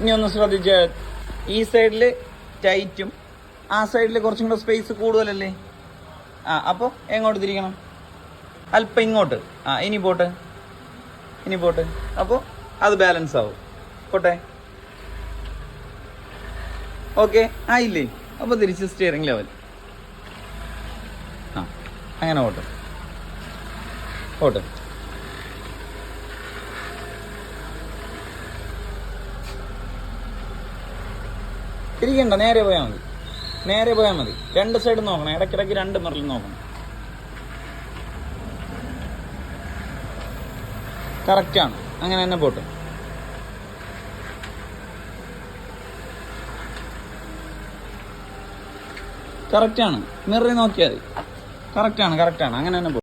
ഇനി ഒന്ന് ശ്രദ്ധിച്ച. ഈ സൈഡിൽ ടൈറ്റും ആ സൈഡിൽ കുറച്ചും കൂടെ സ്പേസ് കൂടുതലല്ലേ? ആ അപ്പോൾ എങ്ങോട്ട് തിരിക്കണം? അല്പം ഇങ്ങോട്ട്. ആ ഇനി പോട്ടെ. ഇനി പോട്ടെ. അപ്പോൾ അത് ബാലൻസ് ആവും. പോട്ടെ? ഓക്കെ ആയില്ലേ? അപ്പോൾ തിരിച്ച് സ്റ്റിയറിംഗ് ലെവൽ ആ അങ്ങനെ പോട്ടെ. പോട്ടെ. തിരിക്കണ്ട നേരെ പോയാൽ മതി. നേരെ പോയാൽ മതി. രണ്ട് സൈഡ് നോക്കണം ഇടയ്ക്കിടയ്ക്ക് രണ്ട് മിറൽ നോക്കണം. കറക്റ്റാണ് അങ്ങനെ തന്നെ പോട്ടെ. കറക്റ്റാണ് മിററിൽ നോക്കിയാൽ മതി. കറക്റ്റാണ് കറക്റ്റാണ് അങ്ങനെ തന്നെ